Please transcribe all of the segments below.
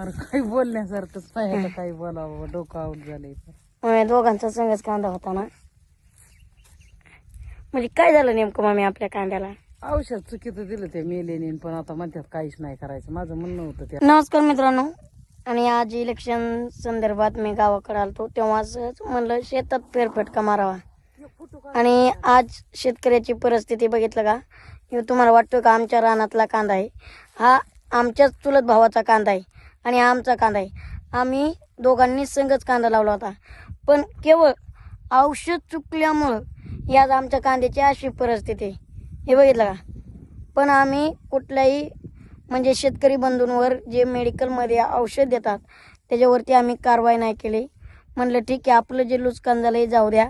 अरे काही बोलण्यासारखंच नाही आता काही बोलावं डोकं आऊट झालंय मग दोघांचा संगच कांदा होता ना. म्हणजे काय झालं नेमकं मामी आपल्या कांद्याला? औषध चुकीचं दिलं ते मेलेनी पण आता म्हणतात काहीच नाही करायचं. माझं म्हणणं होतं ते. नमस्कार मित्रांनो आणि आज इलेक्शन संदर्भात मी गावाकडे आलतो तेव्हाच म्हणलं शेतात फेरफटका मारावा. आणि आज शेतकऱ्याची परिस्थिती बघितलं का? हे तुम्हाला वाटतं का आमच्या रानातला कांदा आहे? हा आमच्याच चुलत भावाचा कांदा आहे. आणि आमचा कांदा आहे. आम्ही दोघांनी संगच कांदा लावला होता. पण केवळ औषध चुकल्यामुळं याच आज आमच्या कांद्याची अशी परिस्थिती हे बघितलं का? पण आम्ही कुठल्याही म्हणजे शेतकरी बंधूंवर जे मेडिकलमध्ये औषध देतात त्याच्यावरती आम्ही कारवाई नाही केली. म्हणलं ठीक आहे आपलं जे नुकसान झालं हे जाऊ द्या.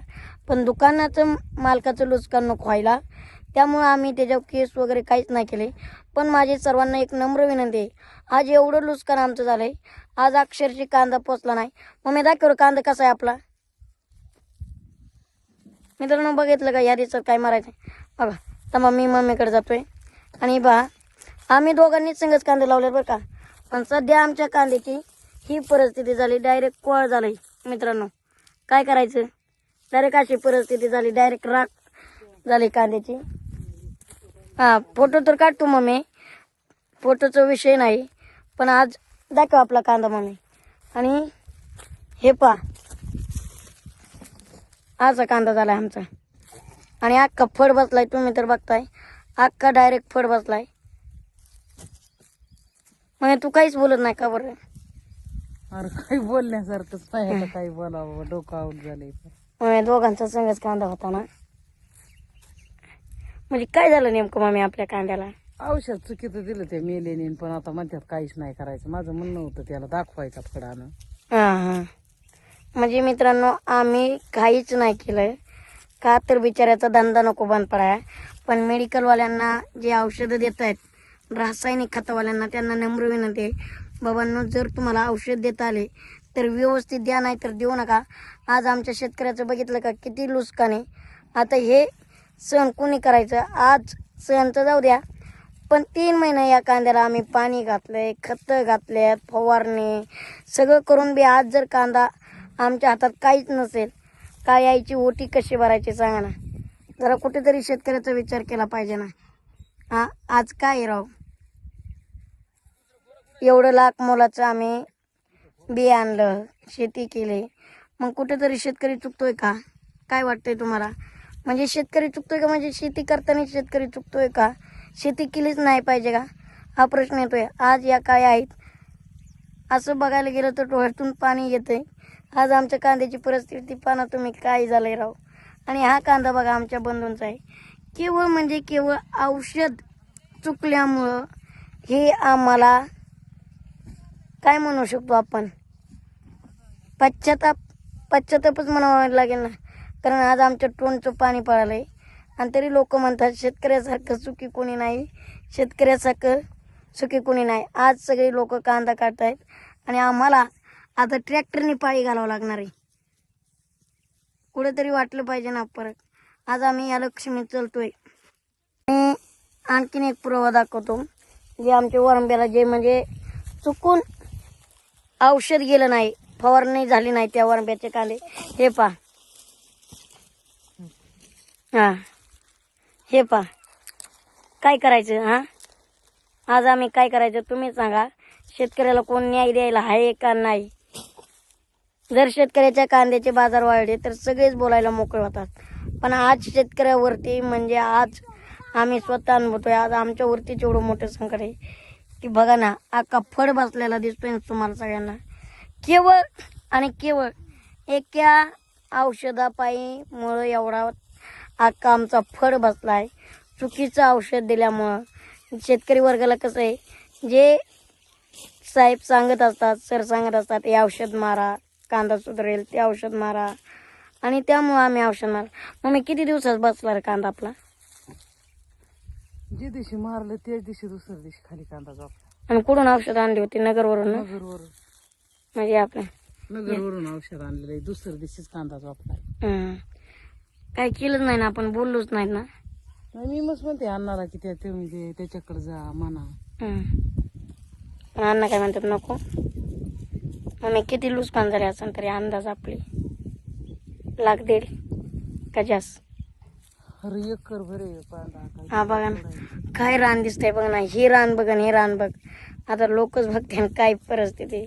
पण दुकानाचं मालकाचं नुकसान नको व्हायला. त्यामुळं आम्ही त्याच्यावर केस वगैरे काहीच नाही केले. पण माझी सर्वांना एक नम्र विनंती आहे. आज एवढं नुकसान आमचं झालं आहे आज अक्षरशी कांदा पोचला नाही. मग मी दाखवू कांदा कसा आहे आपला. मित्रांनो बघितलं का? या दिवसात काय मारायचं बघा तर मग मी मम्मीकडे जातोय. आणि बा आम्ही दोघांनीच संगच कांदे लावले बरं का. पण सध्या आमच्या कांद्याची ही परिस्थिती झाली डायरेक्ट कोळ झाली मित्रांनो काय करायचं? डायरेक्ट अशी परिस्थिती झाली डायरेक्ट राख झाली कांद्याची. हां फोटो तर काढतो मम्मी. फोटोचा विषय नाही पण आज दाखव आपला कांदा मम्मी. आणि हे पा असा कांदा झाला आमचा. आणि अख्खा फड बसलाय तुम्ही तर बघताय. अख्खा डायरेक्ट फड बसलाय. म्हणजे तू काहीच बोलत नाही का बरं? अरे काही बोलण्यासारखंच नाही काही बोलावं डोकं आऊट झालंय. दोघांचा संगच कांदा होता ना. म्हणजे काय झालं नेमकं मामी आपल्या कांद्याला? औषध चुकीचं दिलं ते मेलेनी पण आता म्हणतात काहीच नाही करायचं. माझं म्हणणं होतं त्याला दाखवायचं फडानं हां हां. म्हणजे मित्रांनो आम्ही काहीच नाही केलं का तर बिचाऱ्याचा धंदा नको बंद पडाय. पण मेडिकलवाल्यांना जे औषधं देत आहेत रासायनिक खतावाल्यांना त्यांना नम्र विनंती आहे. बाबांनो जर तुम्हाला औषध देता आले तर व्यवस्थित द्या नाही तर देऊ नका. आज आमच्या शेतकऱ्याचं बघितलं का किती नुकसान आहे आता हे सण कोणी करायचं? आज सणचं जाऊ द्या. पण तीन महिने या कांद्याला आम्ही पाणी घातलंय खतं घातल्यात फवारणी. सगळं करून बी आज जर कांदा आमच्या हातात काहीच नसेल काय यायची ओटी कशी भरायची सांगा ना. जरा कुठेतरी शेतकऱ्याचा विचार केला पाहिजे ना. हा आज काय राव? एवढं लाख मोलाचं आम्ही बी आणलं शेती केली. मग कुठेतरी शेतकरी चुकतोय का? काय वाटतंय तुम्हाला? म्हणजे शेतकरी चुकतोय का? म्हणजे शेती करताना शेतकरी चुकतोय का? शेती केलीच नाही पाहिजे का? हा प्रश्न येतोय. आज या काय आहेत? असं बघायला गेलं तर डोळ्यातून पाणी येतंय. आज आमच्या कांद्याची परिस्थिती पाना तुम्ही काय झालंय राव? आणि हा कांदा बघा आमच्या बंधूंचा आहे. केवळ म्हणजे केवळ औषध चुकल्यामुळं हे आम्हाला काय म्हणू शकतो आपण? पश्चाताप पश्चातापच म्हणावं लागेल ना. कारण आज आमच्या टोनचं पाणी पळालंय आणि तरी लोक म्हणतात शेतकऱ्यासारखं चुकी कोणी नाही. शेतकऱ्यासारखं चुकी कोणी नाही. आज सगळे लोक कांदा काढत आहेत आणि आम्हाला आता ट्रॅक्टरने पाळी घालावं लागणार आहे. कुठेतरी वाटलं पाहिजे ना परत. आज आम्ही या लक्ष्मी चलतोय. आणि आणखीन एक पुरावा दाखवतो. जे आमच्या वरंब्याला जे म्हणजे चुकून औषध गेलं नाही फवारणी झाली नाही त्या वरंब्याचे कांदे. हे पहा. हा. हे पा. काय करायचं हा? आज आम्ही काय करायचं तुम्ही सांगा. शेतकऱ्याला कोण न्याय द्यायला आहे का नाही? जर शेतकऱ्याच्या कांद्याचे बाजार वाढले तर सगळेच बोलायला मोकळे होतात. पण आज शेतकऱ्यावरती म्हणजे आज आम्ही स्वतः अनुभवतोय. आज आमच्यावरतीच एवढं मोठं संकट आहे की बघा ना अख्खा फड बसलेला दिसतोय तुम्हाला सगळ्यांना. केवळ आणि केवळ एका औषधापायी मुळे एवढा अख्खा आमचा फड बसलाय. चुकीचं औषध दिल्यामुळं. शेतकरी वर्गाला कसं आहे जे साहेब सांगत असतात सर सांगत असतात हे औषध मारा कांदा सुधारेल ते औषध मारा. आणि त्यामुळं आम्ही औषध मारा मग मी किती दिवसात बसला रे कांदा आपला? जे दिवशी मारलं त्याच दिवशी दुसऱ्या दिवशी खाली कांदा झोपला आणि कुठून औषध आणली होती? नगरवरून ना? नगरवरून. म्हणजे आपल्या नगरवरून औषध आणलेलं आहे. दुसऱ्या दिवशीच कांदा हं. काही केलंच नाही ना आपण बोललोच नाही ना. मी मस्त म्हणते आणणारा की त्या तुम्ही ते त्याच्याकडे जा म्हणा. हं. पण अण्णा काय म्हणतात नको. मग किती लुसपान झाले असेल तरी अंदाज आपली. लाख दीड का जास्त? अरे भरे पांढरा काय हा बघा ना. काय रान दिसतंय बघ ना. हे रान बघ आणि हे रान बघ. आता लोकच बघते आणि काय परिस्थिती